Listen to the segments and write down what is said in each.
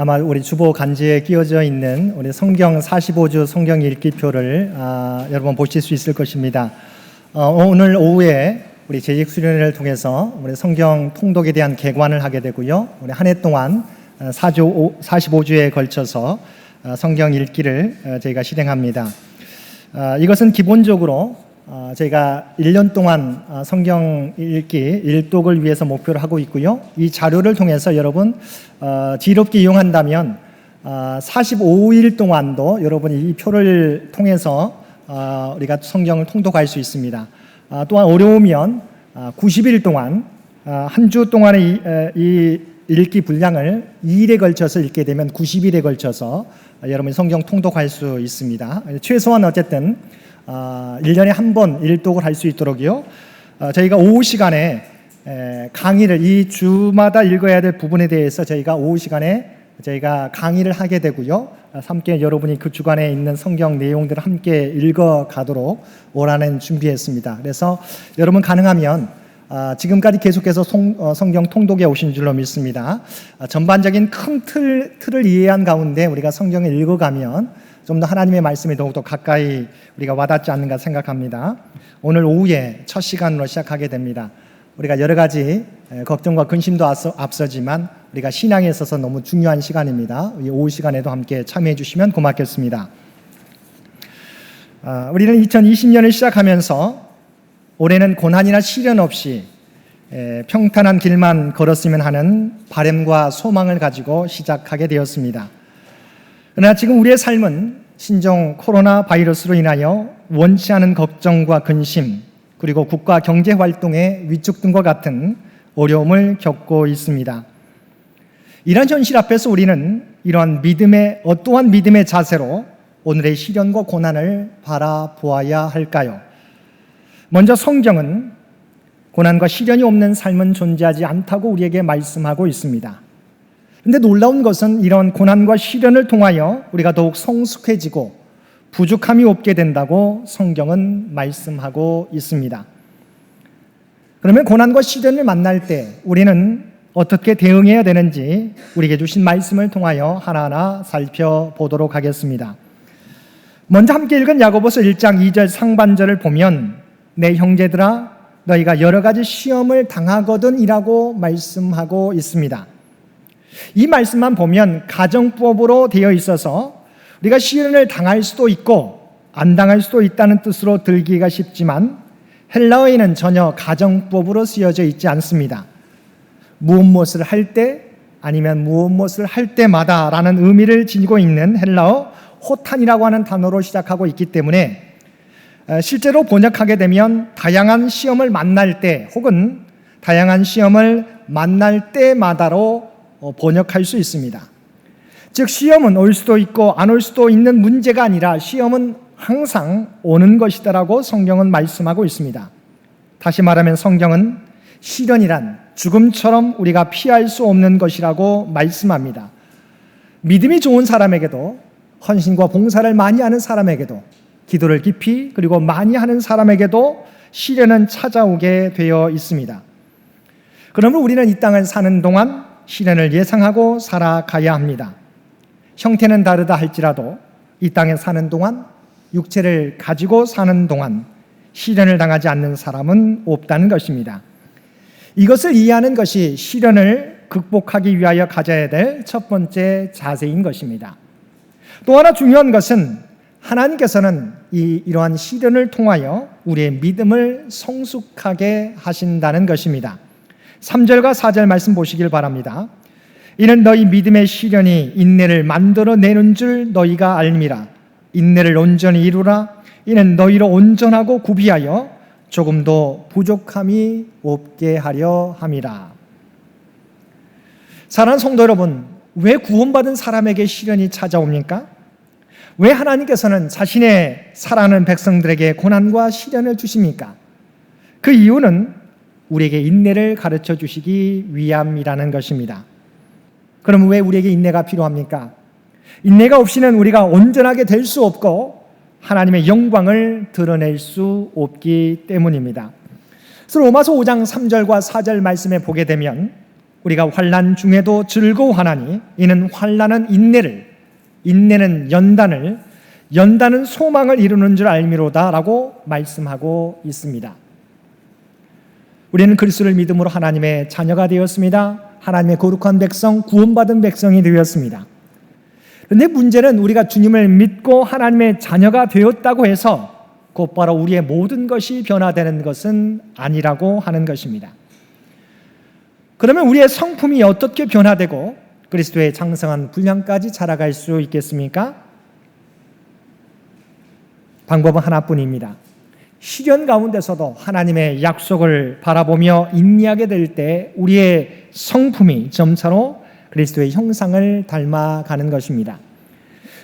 아마 우리 주보 간지에 끼워져 있는 우리 성경 45주 성경 읽기표를 아, 여러분 보실 수 있을 것입니다. 어, 오늘 오후에 우리 재직 수련회를 통해서 우리 성경 통독에 대한 개관을 하게 되고요. 우리 한 해 동안 4주, 45주에 걸쳐서 어, 성경 읽기를 어, 저희가 실행합니다. 어, 이것은 기본적으로 어, 저희가 1년 동안 어, 성경 읽기, 일독을 위해서 목표를 하고 있고요. 이 자료를 통해서 여러분 어, 지롭게 이용한다면 어, 45일 동안도 여러분이 이 표를 통해서 어, 우리가 성경을 통독할 수 있습니다. 아, 또한 어려우면 아, 90일 동안 아, 한주 동안의 이, 읽기 분량을 2일에 걸쳐서 읽게 되면 90일에 걸쳐서 아, 여러분이 성경 통독할 수 있습니다. 최소한 어쨌든 아, 1년에 한 번 일독을 할 수 있도록요. 아, 저희가 오후 시간에 에, 강의를 이 주마다 읽어야 될 부분에 대해서 저희가 오후 시간에 저희가 강의를 하게 되고요. 아, 함께 여러분이 그 주간에 있는 성경 내용들을 함께 읽어 가도록 오라는 준비했습니다. 그래서 여러분 가능하면 아, 지금까지 계속해서 송- 어, 성경 통독에 오신 줄로 믿습니다. 아, 전반적인 큰 틀, 틀을 이해한 가운데 우리가 성경을 읽어가면 좀 더 하나님의 말씀에 더욱더 가까이 우리가 와닿지 않는가 생각합니다. 오늘 오후에 첫 시간으로 시작하게 됩니다. 우리가 여러 가지 에, 걱정과 근심도 앞서, 앞서지만 우리가 신앙에 있어서 너무 중요한 시간입니다. 이 오후 시간에도 함께 참여해 주시면 고맙겠습니다. 아, 우리는 2020년을 시작하면서 올해는 고난이나 시련 없이 에, 평탄한 길만 걸었으면 하는 바램과 소망을 가지고 시작하게 되었습니다. 그러나 지금 우리의 삶은 신종 코로나 바이러스로 인하여 원치 않은 걱정과 근심 그리고 국가 경제 활동의 위축 등과 같은 어려움을 겪고 있습니다. 이런 현실 앞에서 우리는 이러한 믿음의 어떠한 믿음의 자세로 오늘의 시련과 고난을 바라보아야 할까요? 먼저 성경은 고난과 시련이 없는 삶은 존재하지 않다고 우리에게 말씀하고 있습니다. 근데 놀라운 것은 이런 고난과 시련을 통하여 우리가 더욱 성숙해지고 부족함이 없게 된다고 성경은 말씀하고 있습니다. 그러면 고난과 시련을 만날 때 우리는 어떻게 대응해야 되는지 우리에게 주신 말씀을 통하여 하나하나 살펴보도록 하겠습니다. 먼저 함께 읽은 야고보서 1장 2절 상반절을 보면 내 형제들아 너희가 여러 가지 시험을 당하거든이라고 말씀하고 있습니다. 이 말씀만 보면 가정법으로 되어 있어서 우리가 시련을 당할 수도 있고 안 당할 수도 있다는 뜻으로 들기가 쉽지만 헬라어에는 전혀 가정법으로 쓰여져 있지 않습니다. 무엇 무엇을 할 때 아니면 무엇 무엇을 할 때마다라는 의미를 지니고 있는 헬라어 호탄이라고 하는 단어로 시작하고 있기 때문에 어, 실제로 번역하게 되면 다양한 시험을 만날 때 혹은 다양한 시험을 만날 때마다로 어, 번역할 수 있습니다. 즉 시험은 올 수도 있고 안 올 수도 있는 문제가 아니라 시험은 항상 오는 것이다라고 성경은 말씀하고 있습니다. 다시 말하면 성경은 시련이란 죽음처럼 우리가 피할 수 없는 것이라고 말씀합니다. 믿음이 좋은 사람에게도 헌신과 봉사를 많이 하는 사람에게도 기도를 깊이 그리고 많이 하는 사람에게도 시련은 찾아오게 되어 있습니다. 그러면 우리는 이 땅을 사는 동안 시련을 예상하고 살아가야 합니다. 형태는 다르다 할지라도 이 땅에 사는 동안 육체를 가지고 사는 동안 시련을 당하지 않는 사람은 없다는 것입니다. 이것을 이해하는 것이 시련을 극복하기 위하여 가져야 될 첫 번째 자세인 것입니다. 또 하나 중요한 것은 하나님께서는 이, 이러한 시련을 통하여 우리의 믿음을 성숙하게 하신다는 것입니다. 3절과 4절 말씀 보시길 바랍니다. 이는 너희 믿음의 시련이 인내를 만들어 내는 줄 너희가 알미라. 인내를 온전히 이루라. 이는 너희로 온전하고 구비하여 조금도 부족함이 없게 하려 함이라. 사랑하는 성도 여러분, 왜 구원받은 사람에게 시련이 찾아옵니까? 왜 하나님께서는 자신의 사랑하는 백성들에게 고난과 시련을 주십니까? 그 이유는 우리에게 인내를 가르쳐 주시기 위함이라는 것입니다. 그럼 왜 우리에게 인내가 필요합니까? 인내가 없이는 우리가 온전하게 될 수 없고 하나님의 영광을 드러낼 수 없기 때문입니다. 그래서 로마서 5장 3절과 4절 말씀에 보게 되면 우리가 환난 중에도 즐거워하나니 이는 환난은 인내를 인내는 연단을 연단은 소망을 이루는 줄 알미로다라고 말씀하고 있습니다. 우리는 그리스도를 믿음으로 하나님의 자녀가 되었습니다. 하나님의 거룩한 백성, 구원받은 백성이 되었습니다. 그런데 문제는 우리가 주님을 믿고 하나님의 자녀가 되었다고 해서 곧바로 우리의 모든 것이 변화되는 것은 아니라고 하는 것입니다. 그러면 우리의 성품이 어떻게 변화되고 그리스도의 장성한 분량까지 자라갈 수 있겠습니까? 방법은 하나뿐입니다. 시련 가운데서도 하나님의 약속을 바라보며 인내하게 될 때 우리의 성품이 점차로 그리스도의 형상을 닮아가는 것입니다.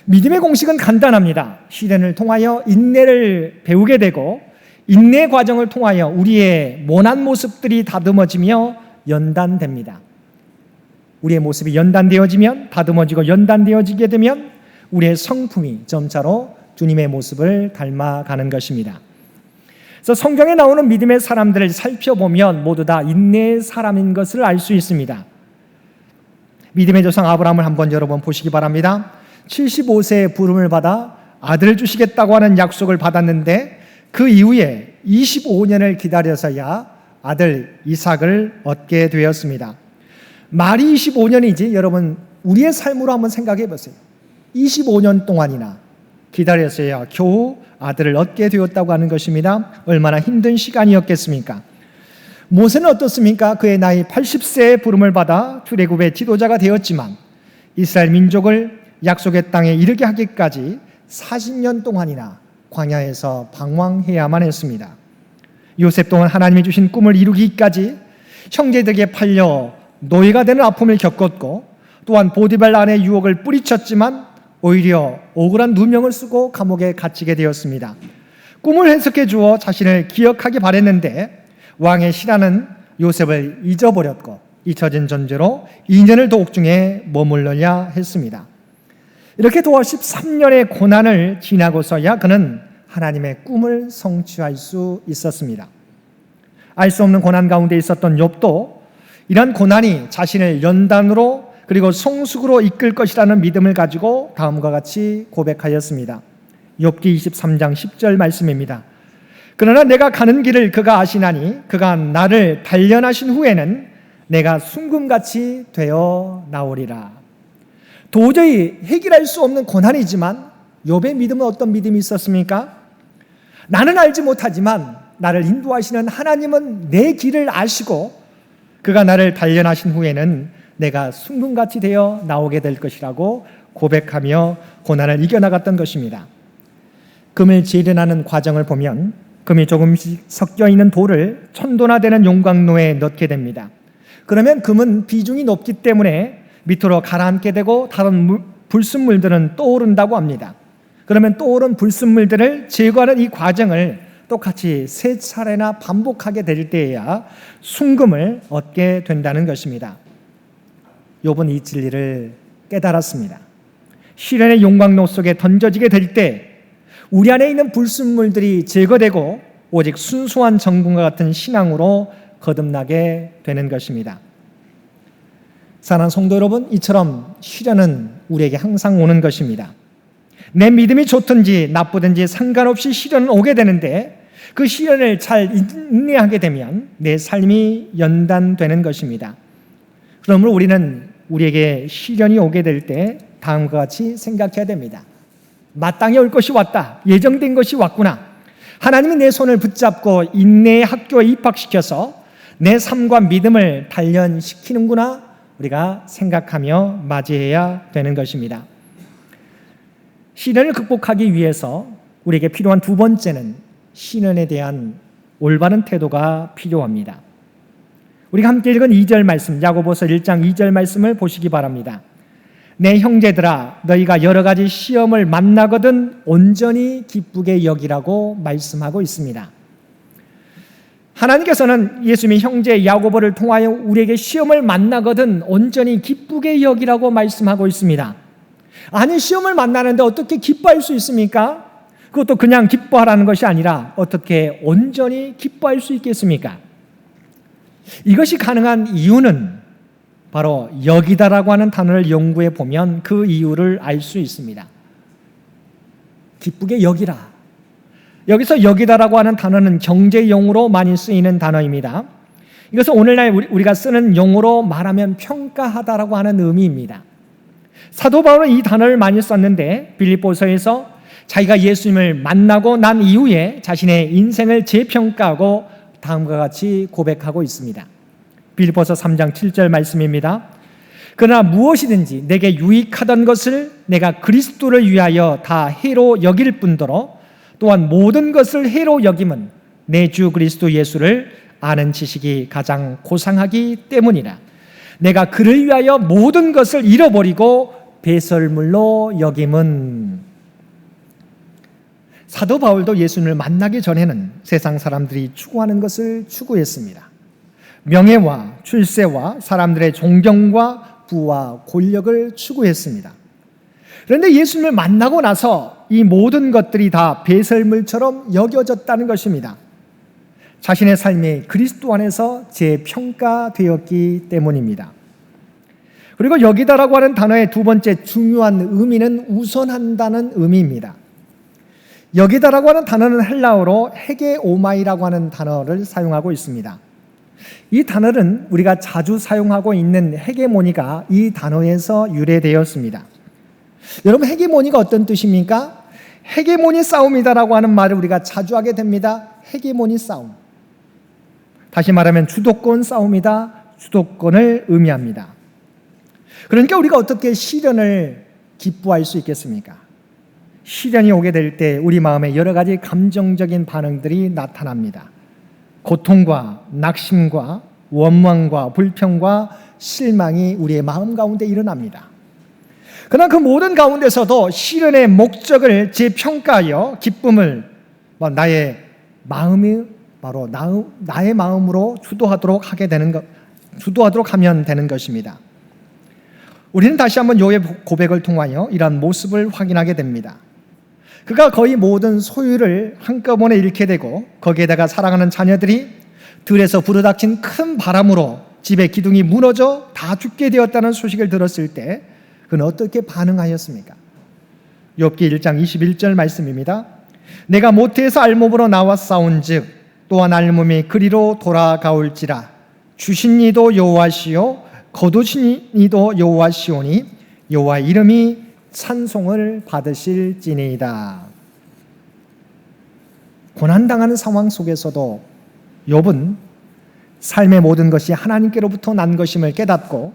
믿음의 공식은 간단합니다. 시련을 통하여 인내를 배우게 되고 인내 과정을 통하여 우리의 모난 모습들이 다듬어지며 연단됩니다. 우리의 모습이 연단되어지면 다듬어지고 연단되어지게 되면 우리의 성품이 점차로 주님의 모습을 닮아가는 것입니다. 그래서 성경에 나오는 믿음의 사람들을 살펴보면 모두 다 인내의 사람인 것을 알 수 있습니다. 믿음의 조상 아브라함을 한번 여러분 보시기 바랍니다. 75세에 부름을 받아 아들을 주시겠다고 하는 약속을 받았는데 그 이후에 25년을 기다려서야 아들 이삭을 얻게 되었습니다. 말이 25년이지 여러분 우리의 삶으로 한번 생각해 보세요. 25년 동안이나 기다렸어야 겨우 아들을 얻게 되었다고 하는 것입니다. 얼마나 힘든 시간이었겠습니까? 모세는 어떻습니까? 그의 나이 80세에 부름을 받아 출애굽의 지도자가 되었지만 이스라엘 민족을 약속의 땅에 이르게 하기까지 40년 동안이나 광야에서 방황해야만 했습니다. 요셉 동안 하나님이 주신 꿈을 이루기까지 형제들에게 팔려 노예가 되는 아픔을 겪었고 또한 보디발 안의 유혹을 뿌리쳤지만 오히려 억울한 누명을 쓰고 감옥에 갇히게 되었습니다. 꿈을 해석해 주어 자신을 기억하기 바랬는데 왕의 신하는 요셉을 잊어버렸고 잊혀진 존재로 2년을 도 옥중에 머물러야 했습니다. 이렇게 도와 13년의 고난을 지나고서야 그는 하나님의 꿈을 성취할 수 있었습니다. 알 수 없는 고난 가운데 있었던 욥도 이런 고난이 자신을 연단으로 그리고 성숙으로 이끌 것이라는 믿음을 가지고 다음과 같이 고백하였습니다. 욥기 23장 10절 말씀입니다. 그러나 내가 가는 길을 그가 아시나니 그가 나를 단련하신 후에는 내가 순금같이 되어 나오리라. 도저히 해결할 수 없는 고난이지만 욥의 믿음은 어떤 믿음이 있었습니까? 나는 알지 못하지만 나를 인도하시는 하나님은 내 길을 아시고 그가 나를 단련하신 후에는 내가 순금같이 되어 나오게 될 것이라고 고백하며 고난을 이겨나갔던 것입니다. 금을 재련하는 과정을 보면 금이 조금씩 섞여 있는 돌을 천도나 되는 용광로에 넣게 됩니다. 그러면 금은 비중이 높기 때문에 밑으로 가라앉게 되고 다른 불순물들은 떠오른다고 합니다. 그러면 떠오른 불순물들을 제거하는 이 과정을 똑같이 세 차례나 반복하게 될 때에야 순금을 얻게 된다는 것입니다. 욥은 이 진리를 깨달았습니다. 시련의 용광로 속에 던져지게 될 때 우리 안에 있는 불순물들이 제거되고 오직 순수한 정금과 같은 신앙으로 거듭나게 되는 것입니다. 사랑하는 성도 여러분, 이처럼 시련은 우리에게 항상 오는 것입니다. 내 믿음이 좋든지 나쁘든지 상관없이 시련은 오게 되는데 그 시련을 잘 인내하게 되면 내 삶이 연단되는 것입니다. 그러므로 우리는 우리에게 시련이 오게 될 때 다음과 같이 생각해야 됩니다. 마땅히 올 것이 왔다. 예정된 것이 왔구나. 하나님이 내 손을 붙잡고 인내의 학교에 입학시켜서 내 삶과 믿음을 단련시키는구나. 우리가 생각하며 맞이해야 되는 것입니다. 시련을 극복하기 위해서 우리에게 필요한 두 번째는 시련에 대한 올바른 태도가 필요합니다. 우리가 함께 읽은 2절 말씀, 야고보서 1장 2절 말씀을 보시기 바랍니다. 내 형제들아 너희가 여러 가지 시험을 만나거든 온전히 기쁘게 여기라고 말씀하고 있습니다. 하나님께서는 예수님의 형제 야고보를 통하여 우리에게 시험을 만나거든 온전히 기쁘게 여기라고 말씀하고 있습니다. 아니 시험을 만나는데 어떻게 기뻐할 수 있습니까? 그것도 그냥 기뻐하라는 것이 아니라 어떻게 온전히 기뻐할 수 있겠습니까? 이것이 가능한 이유는 바로 여기다라고 하는 단어를 연구해 보면 그 이유를 알 수 있습니다. 기쁘게 여기라. 여기서 여기다라고 하는 단어는 경제 용어로 많이 쓰이는 단어입니다. 이것은 오늘날 우리가 쓰는 용어로 말하면 평가하다라고 하는 의미입니다. 사도 바울은 이 단어를 많이 썼는데 빌립보서에서 자기가 예수님을 만나고 난 이후에 자신의 인생을 재평가하고 다음과 같이 고백하고 있습니다. 빌립보서 3장 7절 말씀입니다. 그러나 무엇이든지 내게 유익하던 것을 내가 그리스도를 위하여 다 해로 여길 뿐더러 또한 모든 것을 해로 여김은 내 주 그리스도 예수를 아는 지식이 가장 고상하기 때문이라. 내가 그를 위하여 모든 것을 잃어버리고 배설물로 여김은 사도 바울도 예수님을 만나기 전에는 세상 사람들이 추구하는 것을 추구했습니다. 명예와 출세와 사람들의 존경과 부와 권력을 추구했습니다. 그런데 예수님을 만나고 나서 이 모든 것들이 다 배설물처럼 여겨졌다는 것입니다. 자신의 삶이 그리스도 안에서 재평가되었기 때문입니다. 그리고 여기다라고 하는 단어의 두 번째 중요한 의미는 우선한다는 의미입니다. 여기다라고 하는 단어는 헬라어로 헤게 오마이라고 하는 단어를 사용하고 있습니다. 이 단어는 우리가 자주 사용하고 있는 헤게모니가 이 단어에서 유래되었습니다. 여러분 헤게모니가 어떤 뜻입니까? 헤게모니 싸움이다라고 하는 말을 우리가 자주 하게 됩니다. 헤게모니 싸움. 다시 말하면 주도권 싸움이다. 주도권을 의미합니다. 그러니까 우리가 어떻게 시련을 기뻐할 수 있겠습니까? 시련이 오게 될 때 우리 마음에 여러 가지 감정적인 반응들이 나타납니다. 고통과 낙심과 원망과 불평과 실망이 우리의 마음 가운데 일어납니다. 그러나 그 모든 가운데서도 시련의 목적을 재평가하여 기쁨을 뭐 나의 마음이 바로 나, 나의 마음으로 주도하도록 하게 되는 것, 주도하도록 하면 되는 것입니다. 우리는 다시 한번 요의 고백을 통하여 이러한 모습을 확인하게 됩니다. 그가 거의 모든 소유를 한꺼번에 잃게 되고 거기에다가 사랑하는 자녀들이 들에서 불어닥친 큰 바람으로 집의 기둥이 무너져 다 죽게 되었다는 소식을 들었을 때 그는 어떻게 반응하였습니까? 욥기 1장 21절 말씀입니다. 내가 모태에서 알몸으로 나와 싸운즉 또한 알몸이 그리로 돌아가올지라 주신 이도 여호와시요 거두신 이도 여호와시오니 여호와 이름이 찬송을 받으실지니이다. 고난당하는 상황 속에서도 욥은 삶의 모든 것이 하나님께로부터 난 것임을 깨닫고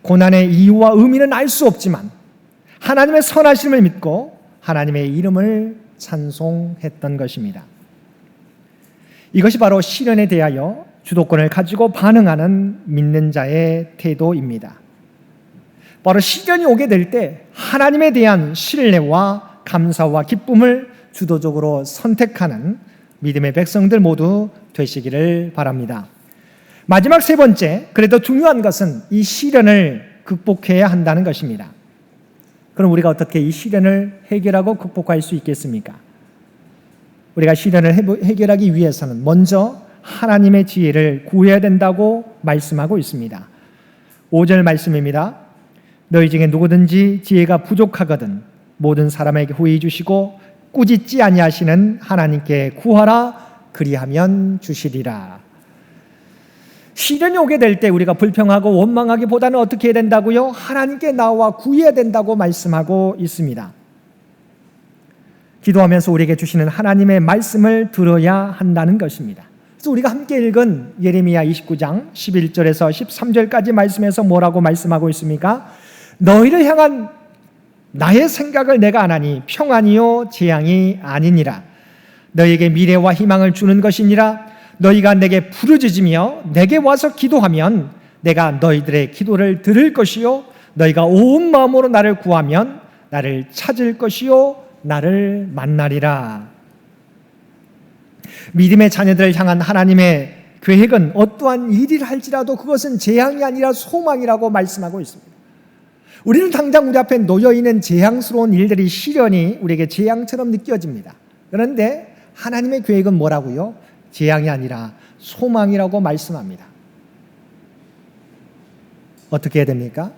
고난의 이유와 의미는 알 수 없지만 하나님의 선하심을 믿고 하나님의 이름을 찬송했던 것입니다. 이것이 바로 시련에 대하여 주도권을 가지고 반응하는 믿는 자의 태도입니다. 바로 시련이 오게 될 때 하나님에 대한 신뢰와 감사와 기쁨을 주도적으로 선택하는 믿음의 백성들 모두 되시기를 바랍니다. 마지막 세 번째, 그래도 중요한 것은 이 시련을 극복해야 한다는 것입니다. 그럼 우리가 어떻게 이 시련을 해결하고 극복할 수 있겠습니까? 우리가 시련을 해결하기 위해서는 먼저 하나님의 지혜를 구해야 된다고 말씀하고 있습니다. 5절 말씀입니다. 너희 중에 누구든지 지혜가 부족하거든 모든 사람에게 후히 주시고 꾸짖지 아니하시는 하나님께 구하라 그리하면 주시리라. 시련이 오게 될 때 우리가 불평하고 원망하기보다는 어떻게 해야 된다고요? 하나님께 나와 구해야 된다고 말씀하고 있습니다. 기도하면서 우리에게 주시는 하나님의 말씀을 들어야 한다는 것입니다. 그래서 우리가 함께 읽은 예레미야 29장 11절에서 13절까지 말씀에서 뭐라고 말씀하고 있습니까? 너희를 향한 나의 생각을 내가 안 하니 평안이요 재앙이 아니니라. 너희에게 미래와 희망을 주는 것이니라. 너희가 내게 부르짖으며 내게 와서 기도하면 내가 너희들의 기도를 들을 것이요 너희가 온 마음으로 나를 구하면 나를 찾을 것이요 나를 만나리라. 믿음의 자녀들을 향한 하나님의 계획은 어떠한 일을 할지라도 그것은 재앙이 아니라 소망이라고 말씀하고 있습니다. 우리는 당장 우리 앞에 놓여 있는 재앙스러운 일들이 시련이 우리에게 재앙처럼 느껴집니다. 그런데 하나님의 계획은 뭐라고요? 재앙이 아니라 소망이라고 말씀합니다. 어떻게 해야 됩니까?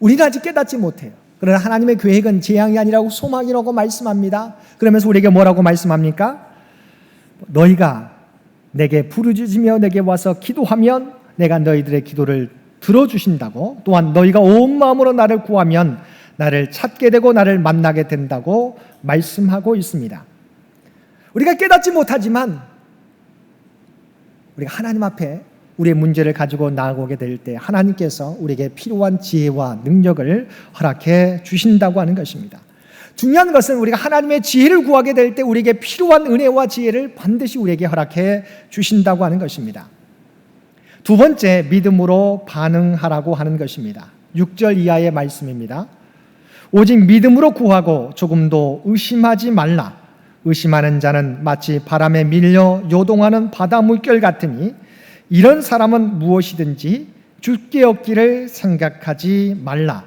우리는 아직 깨닫지 못해요. 그러나 하나님의 계획은 재앙이 아니라고 소망이라고 말씀합니다. 그러면서 우리에게 뭐라고 말씀합니까? 너희가 내게 부르짖으며 내게 와서 기도하면 내가 너희들의 기도를 들어주신다고 또한 너희가 온 마음으로 나를 구하면 나를 찾게 되고 나를 만나게 된다고 말씀하고 있습니다. 우리가 깨닫지 못하지만 우리가 하나님 앞에 우리의 문제를 가지고 나아오게 될 때 하나님께서 우리에게 필요한 지혜와 능력을 허락해 주신다고 하는 것입니다. 중요한 것은 우리가 하나님의 지혜를 구하게 될 때 우리에게 필요한 은혜와 지혜를 반드시 우리에게 허락해 주신다고 하는 것입니다. 두 번째, 믿음으로 반응하라고 하는 것입니다. 6절 이하의 말씀입니다. 오직 믿음으로 구하고 조금도 의심하지 말라. 의심하는 자는 마치 바람에 밀려 요동하는 바다 물결 같으니 이런 사람은 무엇이든지 줄게 없기를 생각하지 말라.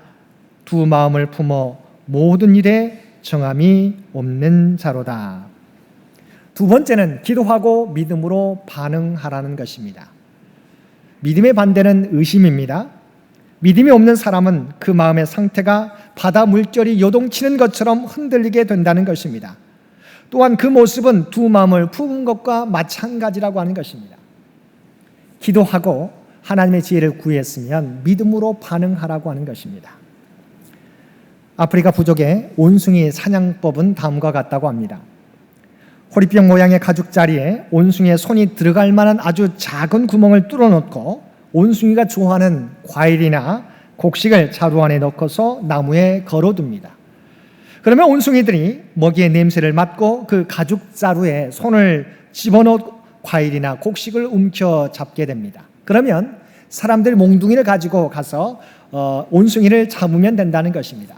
두 마음을 품어 모든 일에 정함이 없는 자로다. 두 번째는 기도하고 믿음으로 반응하라는 것입니다. 믿음의 반대는 의심입니다. 믿음이 없는 사람은 그 마음의 상태가 바다 물결이 요동치는 것처럼 흔들리게 된다는 것입니다. 또한 그 모습은 두 마음을 품은 것과 마찬가지라고 하는 것입니다. 기도하고 하나님의 지혜를 구했으면 믿음으로 반응하라고 하는 것입니다. 아프리카 부족의 온숭이 사냥법은 다음과 같다고 합니다. 호리병 모양의 가죽 자리에 온숭이의 손이 들어갈 만한 아주 작은 구멍을 뚫어 놓고 온숭이가 좋아하는 과일이나 곡식을 자루 안에 넣고서 나무에 걸어둡니다. 그러면 온숭이들이 먹이의 냄새를 맡고 그 가죽 자루에 손을 집어넣고 과일이나 곡식을 움켜 잡게 됩니다. 그러면 사람들 몽둥이를 가지고 가서 어, 온숭이를 잡으면 된다는 것입니다.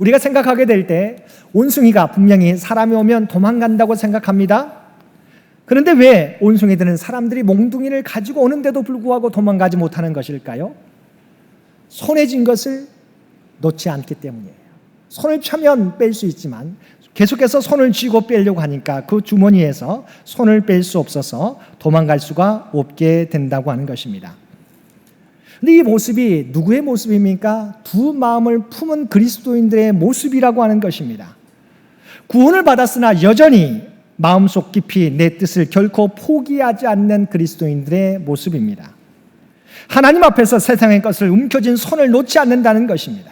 우리가 생각하게 될 때 온숭이가 분명히 사람이 오면 도망간다고 생각합니다. 그런데 왜 온숭이들은 사람들이 몽둥이를 가지고 오는데도 불구하고 도망가지 못하는 것일까요? 손에 쥔 것을 놓지 않기 때문이에요. 손을 차면 뺄 수 있지만 계속해서 손을 쥐고 빼려고 하니까 그 주머니에서 손을 뺄 수 없어서 도망갈 수가 없게 된다고 하는 것입니다. 근데 이 모습이 누구의 모습입니까? 두 마음을 품은 그리스도인들의 모습이라고 하는 것입니다. 구원을 받았으나 여전히 마음속 깊이 내 뜻을 결코 포기하지 않는 그리스도인들의 모습입니다. 하나님 앞에서 세상의 것을 움켜쥔 손을 놓지 않는다는 것입니다.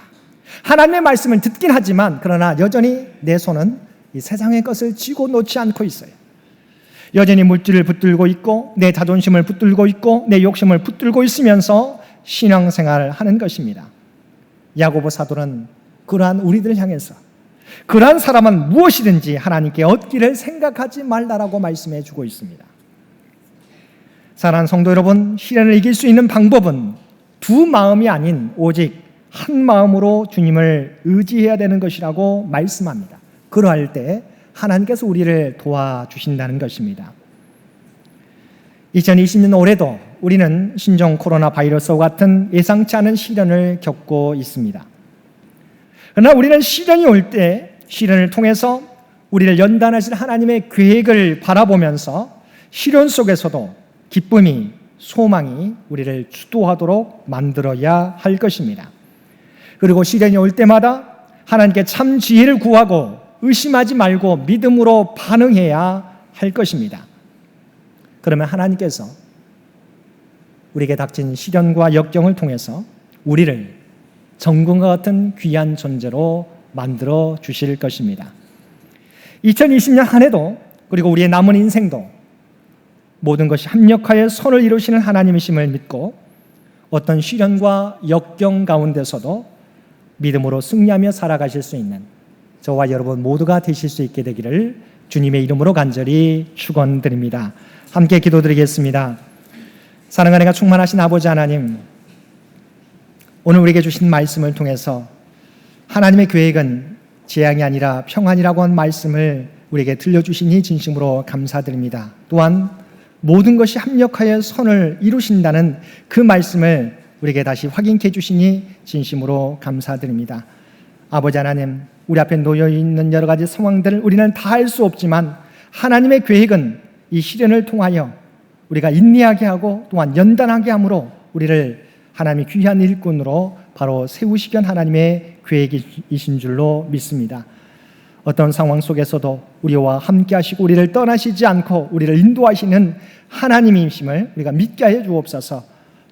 하나님의 말씀을 듣긴 하지만 그러나 여전히 내 손은 이 세상의 것을 쥐고 놓지 않고 있어요. 여전히 물질을 붙들고 있고 내 자존심을 붙들고 있고 내 욕심을 붙들고 있으면서 신앙생활을 하는 것입니다. 야고보 사도는 그러한 우리들을 향해서 그러한 사람은 무엇이든지 하나님께 얻기를 생각하지 말라라고 말씀해 주고 있습니다. 사랑하는 성도 여러분, 시련을 이길 수 있는 방법은 두 마음이 아닌 오직 한 마음으로 주님을 의지해야 되는 것이라고 말씀합니다. 그러할 때 하나님께서 우리를 도와주신다는 것입니다. 2020년 올해도 우리는 신종 코로나 바이러스와 같은 예상치 않은 시련을 겪고 있습니다. 그러나 우리는 시련이 올 때 시련을 통해서 우리를 연단하신 하나님의 계획을 바라보면서 시련 속에서도 기쁨이 소망이 우리를 주도하도록 만들어야 할 것입니다. 그리고 시련이 올 때마다 하나님께 참 지혜를 구하고 의심하지 말고 믿음으로 반응해야 할 것입니다. 그러면 하나님께서 우리에게 닥친 시련과 역경을 통해서 우리를 정금과 같은 귀한 존재로 만들어 주실 것입니다. 2020년 한 해도 그리고 우리의 남은 인생도 모든 것이 합력하여 선을 이루시는 하나님이심을 믿고 어떤 시련과 역경 가운데서도 믿음으로 승리하며 살아가실 수 있는 저와 여러분 모두가 되실 수 있게 되기를 주님의 이름으로 간절히 축원드립니다. 함께 기도드리겠습니다. 사랑하는 가 충만하신 아버지 하나님, 오늘 우리에게 주신 말씀을 통해서 하나님의 계획은 재앙이 아니라 평안이라고 한 말씀을 우리에게 들려주시니 진심으로 감사드립니다. 또한 모든 것이 합력하여 선을 이루신다는 그 말씀을 우리에게 다시 확인해 주시니 진심으로 감사드립니다. 아버지 하나님, 우리 앞에 놓여 있는 여러 가지 상황들을 우리는 다할수 없지만 하나님의 계획은 이 시련을 통하여 우리가 인내하게 하고 또한 연단하게 함으로 우리를 하나님의 귀한 일꾼으로 바로 세우시던 하나님의 계획이신 줄로 믿습니다. 어떤 상황 속에서도 우리와 함께 하시고 우리를 떠나시지 않고 우리를 인도하시는 하나님이심을 우리가 믿게 하여 주옵소서.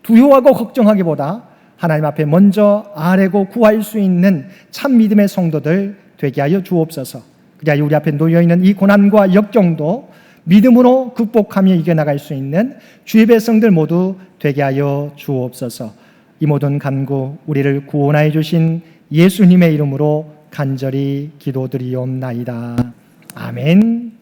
두려워하고 걱정하기보다 하나님 앞에 먼저 아뢰고 구할 수 있는 참 믿음의 성도들 되게 하여 주옵소서. 그리하여 우리 앞에 놓여 있는 이 고난과 역경도 믿음으로 극복하며 이겨나갈 수 있는 주의 백성들 모두 되게 하여 주옵소서. 이 모든 간구 우리를 구원하여 주신 예수님의 이름으로 간절히 기도드리옵나이다. 아멘.